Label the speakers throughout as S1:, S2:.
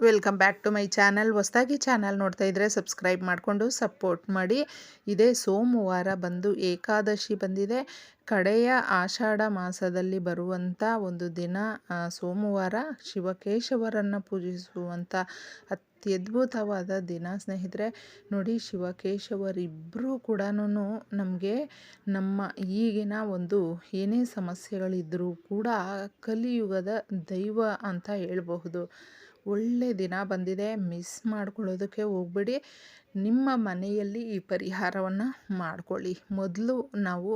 S1: Welcome back to my channel. ಹೊಸ್ದಾಗಿ channel ನೋಡ್ತಾ ಇದ್ದರೆ ಸಬ್ಸ್ಕ್ರೈಬ್ ಮಾಡಿಕೊಂಡು ಸಪೋರ್ಟ್ ಮಾಡಿ. ಇದೇ ಸೋಮವಾರ ಬಂದು ಏಕಾದಶಿ ಬಂದಿದೆ. ಕಡೆಯ ಆಷಾಢ ಮಾಸದಲ್ಲಿ ಬರುವಂಥ ಒಂದು ದಿನ ಸೋಮವಾರ ಶಿವಕೇಶವರನ್ನು ಪೂಜಿಸುವಂಥ ಅತ್ಯದ್ಭುತವಾದ ದಿನ. ಸ್ನೇಹಿತರೆ, ನೋಡಿ ಶಿವಕೇಶವರಿಬ್ಬರೂ ಕೂಡ ನಮಗೆ ನಮ್ಮ ಈಗಿನ ಒಂದು ಏನೇ ಸಮಸ್ಯೆಗಳಿದ್ದರೂ ಕೂಡ ಕಲಿಯುಗದ ದೈವ ಅಂತ ಹೇಳಬಹುದು. ಒಳ್ಳೆ ದಿನ ಬಂದಿದೆ, ಮಿಸ್ ಮಾಡ್ಕೊಳ್ಳೋದಕ್ಕೆ ಹೋಗ್ಬೇಡಿ. ನಿಮ್ಮ ಮನೆಯಲ್ಲಿ ಈ ಪರಿಹಾರವನ್ನು ಮಾಡಿಕೊಳ್ಳಿ. ಮೊದಲು ನಾವು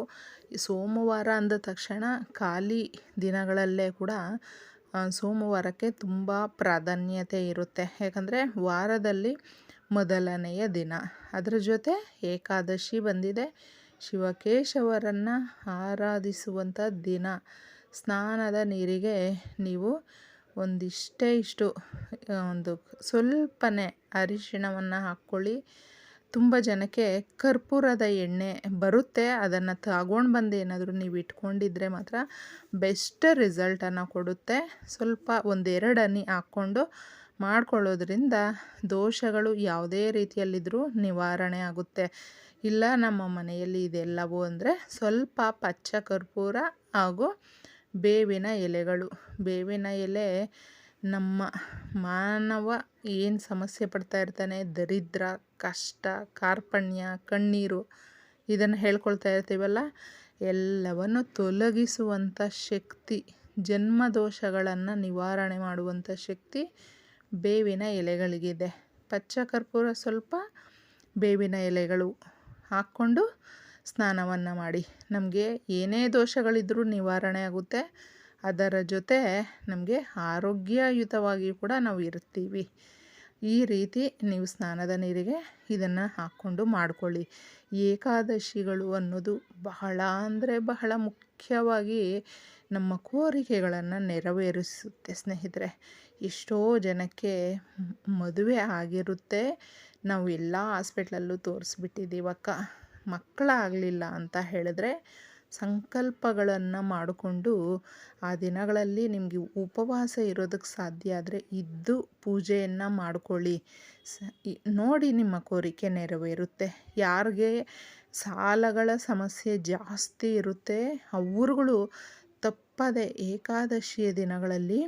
S1: ಸೋಮವಾರ ಅಂದ ತಕ್ಷಣ ಖಾಲಿ ದಿನಗಳಲ್ಲೇ ಕೂಡ ಸೋಮವಾರಕ್ಕೆ ತುಂಬ ಪ್ರಾಧಾನ್ಯತೆ ಇರುತ್ತೆ. ಯಾಕಂದರೆ ವಾರದಲ್ಲಿ ಮೊದಲನೆಯ ದಿನ. ಅದರ ಜೊತೆ ಏಕಾದಶಿ ಬಂದಿದೆ. ಶಿವಕೇಶವರನ್ನು ಆರಾಧಿಸುವಂಥ ದಿನ. ಸ್ನಾನದ ನೀರಿಗೆ ನೀವು ಒಂದಿಷ್ಟೇ ಇಷ್ಟು ಒಂದು ಸ್ವಲ್ಪನೇ ಅರಿಶಿಣವನ್ನು ಹಾಕ್ಕೊಳ್ಳಿ. ತುಂಬ ಜನಕ್ಕೆ ಕರ್ಪೂರದ ಎಣ್ಣೆ ಬರುತ್ತೆ. ಅದನ್ನು ತಗೊಂಡು ಬಂದು ಏನಾದರೂ ನೀವು ಇಟ್ಕೊಂಡಿದ್ರೆ ಮಾತ್ರ ಬೆಸ್ಟ್ ರಿಸಲ್ಟನ್ನು ಕೊಡುತ್ತೆ. ಸ್ವಲ್ಪ ಒಂದೆರಡು ಹನಿ ಹಾಕ್ಕೊಂಡು ಮಾಡ್ಕೊಳ್ಳೋದ್ರಿಂದ ದೋಷಗಳು ಯಾವುದೇ ರೀತಿಯಲ್ಲಿದ್ದರೂ ನಿವಾರಣೆ ಆಗುತ್ತೆ. ಇಲ್ಲ ನಮ್ಮ ಮನೆಯಲ್ಲಿ ಇದೆಲ್ಲವೂ ಅಂದರೆ ಸ್ವಲ್ಪ ಪಚ್ಚ ಕರ್ಪೂರ ಹಾಗೂ ಬೇವಿನ ಎಲೆಗಳು. ಬೇವಿನ ಎಲೆ ನಮ್ಮ ಮಾನವ ಏನು ಸಮಸ್ಯೆ ಪಡ್ತಾ ಇರ್ತಾನೆ? ದರಿದ್ರ, ಕಷ್ಟ, ಕಾರ್ಪಣ್ಯ, ಕಣ್ಣೀರು ಇದನ್ನು ಹೇಳ್ಕೊಳ್ತಾ ಇರ್ತೀವಲ್ಲ? ಎಲ್ಲವನ್ನು ತೊಲಗಿಸುವಂಥ ಶಕ್ತಿ ಜನ್ಮ ದೋಷಗಳನ್ನು ನಿವಾರಣೆ ಮಾಡುವಂಥ ಶಕ್ತಿ ಬೇವಿನ ಎಲೆಗಳಿಗಿದೆ. ಪಚ್ಚ ಕರ್ಪೂರ ಸ್ವಲ್ಪ ಬೇವಿನ ಎಲೆಗಳು ಹಾಕ್ಕೊಂಡು ಸ್ನಾನವನ್ನು ಮಾಡಿ. ನಮಗೆ ಏನೇ ದೋಷಗಳಿದ್ದರೂ ನಿವಾರಣೆ ಆಗುತ್ತೆ. ಅದರ ಜೊತೆ ನಮಗೆ ಆರೋಗ್ಯಯುತವಾಗಿ ಕೂಡ ನಾವು ಇರ್ತೀವಿ. ಈ ರೀತಿ ನೀವು ಸ್ನಾನದ ನೀರಿಗೆ ಇದನ್ನು ಹಾಕ್ಕೊಂಡು ಮಾಡಿಕೊಳ್ಳಿ. ಏಕಾದಶಿಗಳು ಅನ್ನೋದು ಬಹಳ ಅಂದರೆ ಬಹಳ ಮುಖ್ಯವಾಗಿ ನಮ್ಮ ಕೋರಿಕೆಗಳನ್ನು ನೆರವೇರಿಸುತ್ತೆ ಸ್ನೇಹಿತರೆ. ಎಷ್ಟೋ ಜನಕ್ಕೆ ಮದುವೆ ಆಗಿರುತ್ತೆ. ನಾವು ಎಲ್ಲ ಹಾಸ್ಪಿಟ್ಲಲ್ಲೂ ತೋರಿಸ್ಬಿಟ್ಟಿದ್ದೀವಕ್ಕ. ಮಕ್ಕಳಾಗಲಿಲ್ಲ ಅಂತ ಹೇಳಿದ್ರೆ ಸಂಕಲ್ಪಗಳನ್ನು ಮಾಡಿಕೊಂಡು ಆ ದಿನಗಳಲ್ಲಿ ನಿಮಗೆ ಉಪವಾಸ ಇರೋದಕ್ಕೆ ಸಾಧ್ಯ ಆದರೆ ಇದ್ದು ಪೂಜೆಯನ್ನು ಮಾಡ್ಕೊಳ್ಳಿ. ಸ ನೋಡಿ ನಿಮ್ಮ ಕೋರಿಕೆ ನೆರವೇರುತ್ತೆ. ಯಾರಿಗೆ ಸಾಲಗಳ ಸಮಸ್ಯೆ ಜಾಸ್ತಿ ಇರುತ್ತೆ ಅವ್ರುಗಳು ತಪ್ಪದೆ ಏಕಾದಶಿಯ ದಿನಗಳಲ್ಲಿ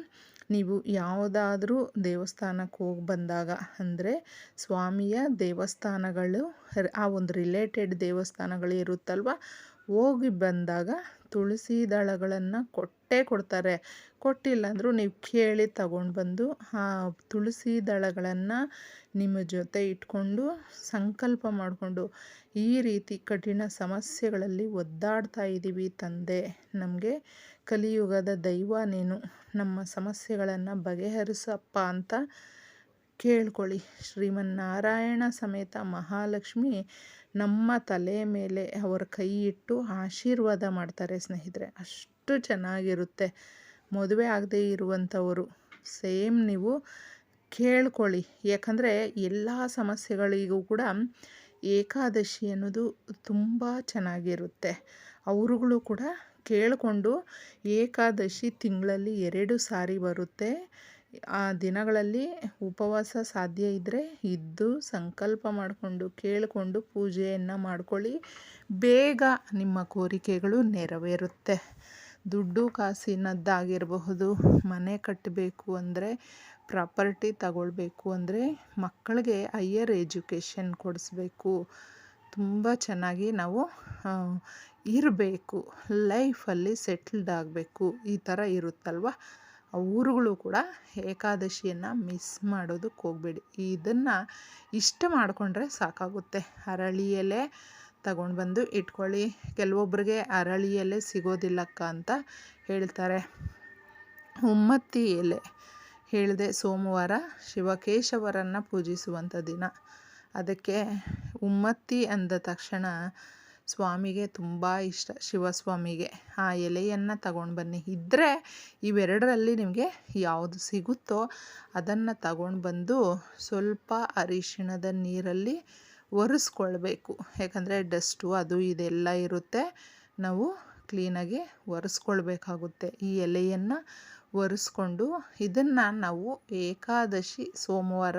S1: ನೀವು ಯಾವುದಾದ್ರೂ ದೇವಸ್ಥಾನಕ್ಕೆ ಹೋಗಿ ಬಂದಾಗ ಅಂದರೆ ಸ್ವಾಮಿಯ ದೇವಸ್ಥಾನಗಳು ಆ ಒಂದು ರಿಲೇಟೆಡ್ ದೇವಸ್ಥಾನಗಳು ಇರುತ್ತಲ್ವ? ಹೋಗಿ ಬಂದಾಗ ತುಳಸಿ ದಳಗಳನ್ನು ಕೊಟ್ಟೇ ಕೊಡ್ತಾರೆ. ಕೊಟ್ಟಿಲ್ಲ ಅಂದರೂ ನೀವು ಕೇಳಿ ತಗೊಂಡು ಬಂದು ಆ ತುಳಸಿ ದಳಗಳನ್ನು ನಿಮ್ಮ ಜೊತೆ ಇಟ್ಕೊಂಡು ಸಂಕಲ್ಪ ಮಾಡಿಕೊಂಡು ಈ ರೀತಿ ಕಠಿಣ ಸಮಸ್ಯೆಗಳಲ್ಲಿ ಒದ್ದಾಡ್ತಾ ಇದ್ದೀವಿ ತಂದೆ. ನಮಗೆ ಕಲಿಯುಗದ ದೈವ ನೀನು. ನಮ್ಮ ಸಮಸ್ಯೆಗಳನ್ನು ಬಗೆಹರಿಸಪ್ಪ ಅಂತ ಕೇಳ್ಕೊಳ್ಳಿ. ಶ್ರೀಮನ್ನಾರಾಯಣ ಸಮೇತ ಮಹಾಲಕ್ಷ್ಮಿ ನಮ್ಮ ತಲೆ ಮೇಲೆ ಅವರ ಕೈ ಇಟ್ಟು ಆಶೀರ್ವಾದ ಮಾಡ್ತಾರೆ ಸ್ನೇಹಿತರೆ. ಅಷ್ಟು ಚೆನ್ನಾಗಿರುತ್ತೆ. ಮದುವೆ ಆಗದೇ ಇರುವಂಥವರು. ಸೇಮ್ ನೀವು ಕೇಳ್ಕೊಳ್ಳಿ. ಯಾಕಂದರೆ ಎಲ್ಲ ಸಮಸ್ಯೆಗಳಿಗೂ ಕೂಡ ಏಕಾದಶಿ ಅನ್ನೋದು ತುಂಬ ಚೆನ್ನಾಗಿರುತ್ತೆ. ಅವರುಗಳು ಕೂಡ ಕೇಳಿಕೊಂಡು ಏಕಾದಶಿ ತಿಂಗಳಲ್ಲಿ ಎರಡು ಸಾರಿ ಬರುತ್ತೆ. ಆ ದಿನಗಳಲ್ಲಿ ಉಪವಾಸ ಸಾಧ್ಯ ಇದ್ದರೆ ಇದ್ದು ಸಂಕಲ್ಪ ಮಾಡಿಕೊಂಡು ಕೇಳಿಕೊಂಡು ಪೂಜೆಯನ್ನು ಮಾಡ್ಕೊಳ್ಳಿ. ಬೇಗ ನಿಮ್ಮ ಕೋರಿಕೆಗಳು ನೆರವೇರುತ್ತೆ. ದುಡ್ಡು ಕಾಸಿನದ್ದಾಗಿರಬಹುದು. ಮನೆ ಕಟ್ಟಬೇಕು ಅಂದರೆ ಪ್ರಾಪರ್ಟಿ ತಗೊಳ್ಬೇಕು ಅಂದರೆ ಮಕ್ಕಳಿಗೆ ಹೈಯರ್ ಎಜುಕೇಷನ್ ಕೊಡಿಸ್ಬೇಕು. ತುಂಬ ಚೆನ್ನಾಗಿ ನಾವು ಇರಬೇಕು. ಲೈಫಲ್ಲಿ ಸೆಟ್ಲ್ಡ್ ಆಗಬೇಕು. ಈ ಥರ ಇರುತ್ತಲ್ವ? ಊರುಗಳು ಕೂಡ ಏಕಾದಶಿಯನ್ನು ಮಿಸ್ ಮಾಡೋದಕ್ಕೆ ಹೋಗಬೇಡಿ. ಇದನ್ನು ಇಷ್ಟ ಮಾಡಿಕೊಂಡ್ರೆ ಸಾಕಾಗುತ್ತೆ. ಅರಳಿ ಎಲೆ ತಗೊಂಡು ಬಂದು ಇಟ್ಕೊಳ್ಳಿ. ಕೆಲವೊಬ್ಬರಿಗೆ ಅರಳಿ ಎಲೆ ಸಿಗೋದಿಲ್ಲಕ್ಕ ಅಂತ ಹೇಳ್ತಾರೆ. ಉಮ್ಮತ್ತಿ ಎಲೆ. ಹೇಳಿದೆ ಸೋಮವಾರ ಶಿವಕೇಶವರನ್ನು ಪೂಜಿಸುವಂಥ ದಿನ. ಅದಕ್ಕೆ ಉಮ್ಮತ್ತಿ ಅಂದ ತಕ್ಷಣ ಸ್ವಾಮಿಗೆ ತುಂಬ ಇಷ್ಟ, ಶಿವಸ್ವಾಮಿಗೆ. ಆ ಎಲೆಯನ್ನು ತಗೊಂಡು ಬನ್ನಿ. ಇದ್ದರೆ ಇವೆರಡರಲ್ಲಿ ನಿಮಗೆ ಯಾವುದು ಸಿಗುತ್ತೋ ಅದನ್ನು ತಗೊಂಡು ಬಂದು ಸ್ವಲ್ಪ ಅರಿಶಿಣದ ನೀರಲ್ಲಿ ಒರೆಸ್ಕೊಳ್ಬೇಕು. ಯಾಕಂದರೆ ಡಸ್ಟು ಅದು ಇದೆಲ್ಲ ಇರುತ್ತೆ. ನಾವು ಕ್ಲೀನಾಗಿ ಒರೆಸ್ಕೊಳ್ಬೇಕಾಗುತ್ತೆ. ಈ ಎಲೆಯನ್ನು ಒರೆಸ್ಕೊಂಡು ಇದನ್ನು ನಾವು ಏಕಾದಶಿ ಸೋಮವಾರ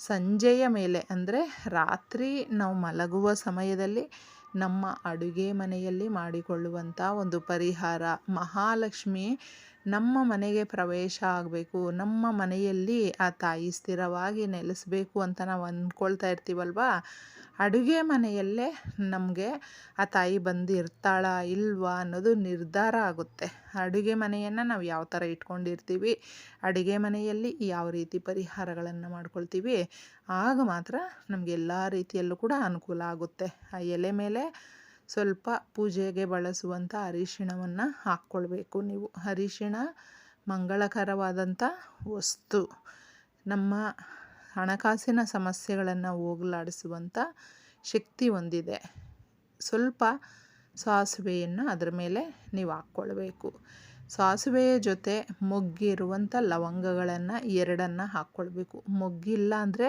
S1: ಸಂಜೆಯ ಮೇಲೆ, ಅಂದರೆ ರಾತ್ರಿ ನಾವು ಮಲಗುವ ಸಮಯದಲ್ಲಿ ನಮ್ಮ ಅಡುಗೆ ಮನೆಯಲ್ಲಿ ಮಾಡಿಕೊಳ್ಳುವಂಥ ಒಂದು ಪರಿಹಾರ. ಮಹಾಲಕ್ಷ್ಮಿ ನಮ್ಮ ಮನೆಗೆ ಪ್ರವೇಶ ಆಗಬೇಕು, ನಮ್ಮ ಮನೆಯಲ್ಲಿ ಆ ತಾಯಿ ಸ್ಥಿರವಾಗಿ ನೆಲೆಸಬೇಕು ಅಂತ ನಾವು ಅಂದ್ಕೊಳ್ತಾ ಇರ್ತೀವಲ್ವ? ಅಡುಗೆ ಮನೆಯಲ್ಲೇ ನಮಗೆ ಆ ತಾಯಿ ಬಂದು ಇರ್ತಾಳಾ ಇಲ್ವಾ ಅನ್ನೋದು ನಿರ್ಧಾರ ಆಗುತ್ತೆ. ಅಡುಗೆ ಮನೆಯನ್ನು ನಾವು ಯಾವ ಥರ ಇಟ್ಕೊಂಡಿರ್ತೀವಿ, ಅಡುಗೆ ಮನೆಯಲ್ಲಿ ಯಾವ ರೀತಿ ಪರಿಹಾರಗಳನ್ನು ಮಾಡ್ಕೊಳ್ತೀವಿ, ಆಗ ಮಾತ್ರ ನಮಗೆ ಎಲ್ಲ ರೀತಿಯಲ್ಲೂ ಕೂಡ ಅನುಕೂಲ ಆಗುತ್ತೆ. ಆ ಎಲೆ ಮೇಲೆ ಸ್ವಲ್ಪ ಪೂಜೆಗೆ ಬಳಸುವಂಥ ಅರಿಶಿಣವನ್ನು ಹಾಕ್ಕೊಳ್ಬೇಕು ನೀವು. ಅರಿಶಿಣ ಮಂಗಳಕರವಾದಂಥ ವಸ್ತು. ನಮ್ಮ ಹಣಕಾಸಿನ ಸಮಸ್ಯೆಗಳನ್ನು ಹೋಗಲಾಡಿಸುವಂಥ ಶಕ್ತಿ ಹೊಂದಿದೆ. ಸ್ವಲ್ಪ ಸಾಸಿವೆಯನ್ನು ಅದರ ಮೇಲೆ ನೀವು ಹಾಕ್ಕೊಳ್ಬೇಕು. ಸಾಸಿವೆಯ ಜೊತೆ ಮೊಗ್ಗಿರುವಂಥ ಲವಂಗಗಳನ್ನು ಎರಡನ್ನು ಹಾಕ್ಕೊಳ್ಬೇಕು. ಮೊಗ್ಗಿಲ್ಲ ಅಂದರೆ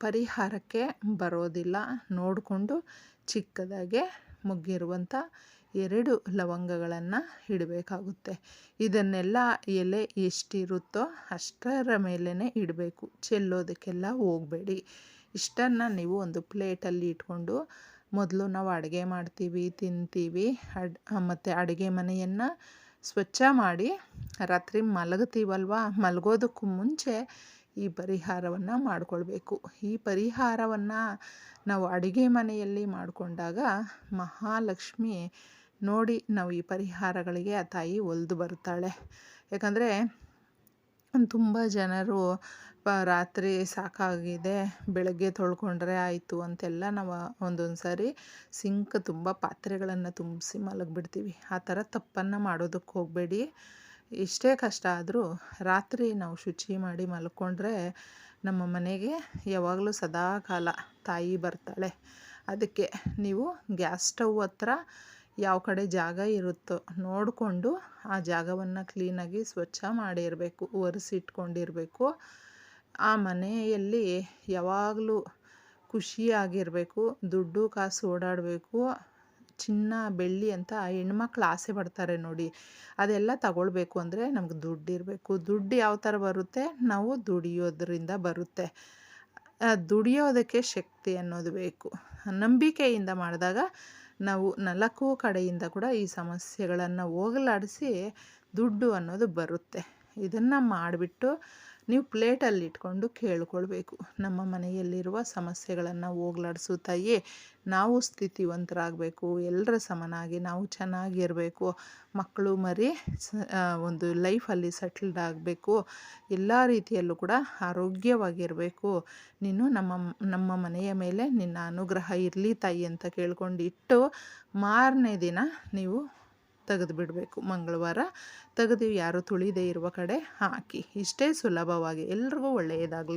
S1: ಪರಿಹಾರಕ್ಕೆ ಬರೋದಿಲ್ಲ. ನೋಡಿಕೊಂಡು ಚಿಕ್ಕದಾಗೆ ಮೊಗ್ಗಿರುವಂಥ ಎರಡು ಲವಂಗಗಳನ್ನು ಇಡಬೇಕಾಗುತ್ತೆ. ಇದನ್ನೆಲ್ಲ ಎಲೆ ಎಷ್ಟಿರುತ್ತೋ ಅಷ್ಟರ ಮೇಲೇ ಇಡಬೇಕು. ಚೆಲ್ಲೋದಕ್ಕೆಲ್ಲ ಹೋಗಬೇಡಿ. ಇಷ್ಟನ್ನು ನೀವು ಒಂದು ಪ್ಲೇಟಲ್ಲಿ ಇಟ್ಕೊಂಡು ಮೊದಲು ನಾವು ಅಡುಗೆ ಮಾಡ್ತೀವಿ, ತಿಂತೀವಿ. ಅಡ್ ಮತ್ತು ಅಡುಗೆ ಮನೆಯನ್ನು ಸ್ವಚ್ಛ ಮಾಡಿ ರಾತ್ರಿ ಮಲಗ್ತೀವಲ್ವ? ಮಲಗೋದಕ್ಕೂ ಮುಂಚೆ ಈ ಪರಿಹಾರವನ್ನು ಮಾಡಿಕೊಳ್ಬೇಕು. ಈ ಪರಿಹಾರವನ್ನು ನಾವು ಅಡುಗೆ ಮನೆಯಲ್ಲಿ ಮಾಡಿಕೊಂಡಾಗ ಮಹಾಲಕ್ಷ್ಮಿ ನೋಡಿ ನಾವು ಈ ಪರಿಹಾರಗಳಿಗೆ ಆ ತಾಯಿ ಒಲಿದು ಬರ್ತಾಳೆ ಯಾಕಂದರೆ ತುಂಬ ಜನರು ರಾತ್ರಿ ಸಾಕಾಗಿದೆ, ಬೆಳಗ್ಗೆ ತೊಳ್ಕೊಂಡ್ರೆ ಆಯಿತು ಅಂತೆಲ್ಲ ನಾವು ಒಂದೊಂದು ಸಾರಿ ಸಿಂಕ್ ತುಂಬ ಪಾತ್ರೆಗಳನ್ನು ತುಂಬಿಸಿ ಮಲಗಿಬಿಡ್ತೀವಿ. ಆ ಥರ ತಪ್ಪನ್ನು ಮಾಡೋದಕ್ಕೆ ಹೋಗಬೇಡಿ. ಎಷ್ಟೇ ಕಷ್ಟ ಆದರೂ ರಾತ್ರಿ ನಾವು ಶುಚಿ ಮಾಡಿ ಮಲ್ಕೊಂಡ್ರೆ ನಮ್ಮ ಮನೆಗೆ ಯಾವಾಗಲೂ ಸದಾ ಕಾಲ ತಾಯಿ ಬರ್ತಾಳೆ. ಅದಕ್ಕೆ ನೀವು ಗ್ಯಾಸ್ ಸ್ಟವ್ ಹತ್ರ ಯಾವ ಕಡೆ ಜಾಗ ಇರುತ್ತೋ ನೋಡಿಕೊಂಡು ಆ ಜಾಗವನ್ನು ಕ್ಲೀನಾಗಿ ಸ್ವಚ್ಛ ಮಾಡಿರಬೇಕು, ಒರೆಸಿಟ್ಕೊಂಡಿರಬೇಕು. ಆ ಮನೆಯಲ್ಲಿ ಯಾವಾಗಲೂ ಖುಷಿಯಾಗಿರಬೇಕು, ದುಡ್ಡು ಕಾಸು ಓಡಾಡಬೇಕು. ಚಿನ್ನ, ಬೆಳ್ಳಿ ಅಂತ ಹೆಣ್ಮಕ್ಳು ಆಸೆ ಪಡ್ತಾರೆ ನೋಡಿ. ಅದೆಲ್ಲ ತಗೊಳ್ಬೇಕು ಅಂದರೆ ನಮ್ಗೆ ದುಡ್ಡು ಇರಬೇಕು ದುಡ್ಡು ಯಾವ ಥರ ಬರುತ್ತೆ? ನಾವು ದುಡಿಯೋದ್ರಿಂದ ಬರುತ್ತೆ. ದುಡಿಯೋದಕ್ಕೆ ಶಕ್ತಿ ಅನ್ನೋದು ಬೇಕು. ನಂಬಿಕೆಯಿಂದ ಮಾಡಿದಾಗ ನಾವು ನಾಲ್ಕು ಕಡೆಯಿಂದ ಕೂಡ ಈ ಸಮಸ್ಯೆಗಳನ್ನು ಹೋಗಲಾಡಿಸಿ ದುಡ್ಡು ಅನ್ನೋದು ಬರುತ್ತೆ. ಇದನ್ನು ಮಾಡಿಬಿಟ್ಟು ನೀವು ಪ್ಲೇಟಲ್ಲಿ ಇಟ್ಕೊಂಡು ಕೇಳ್ಕೊಳ್ಬೇಕು. ನಮ್ಮ ಮನೆಯಲ್ಲಿರುವ ಸಮಸ್ಯೆಗಳನ್ನು ಹೋಗ್ಲಾಡಿಸುತ್ತಾಯೇ. ತಾಯಿ ನಾವು ಸ್ಥಿತಿವಂತರಾಗಬೇಕು. ಎಲ್ಲರ ಸಮನಾಗಿ ನಾವು ಚೆನ್ನಾಗಿರಬೇಕು. ಮಕ್ಕಳು ಮರಿ ಒಂದು ಲೈಫಲ್ಲಿ ಸೆಟ್ಲ್ಡ್ ಆಗಬೇಕು. ಎಲ್ಲ ರೀತಿಯಲ್ಲೂ ಕೂಡ ಆರೋಗ್ಯವಾಗಿರಬೇಕು. ನೀನು ನಮ್ಮ ನಮ್ಮ ಮನೆಯ ಮೇಲೆ ನಿನ್ನ ಅನುಗ್ರಹ ಇರಲಿ ತಾಯಿ ಅಂತ ಕೇಳ್ಕೊಂಡು ಇಟ್ಟು ಮಾರನೇ ದಿನ ನೀವು ತೆಗೆದು ಬಿಡಬೇಕು ಮಂಗಳವಾರ ತೆಗೆದು ಯಾರು ತುಳಿದೇ ಇರುವ ಕಡೆ ಹಾಕಿ. ಇಷ್ಟೇ ಸುಲಭವಾಗಿ. ಎಲ್ರಿಗೂ ಒಳ್ಳೆಯದಾಗಲಿ.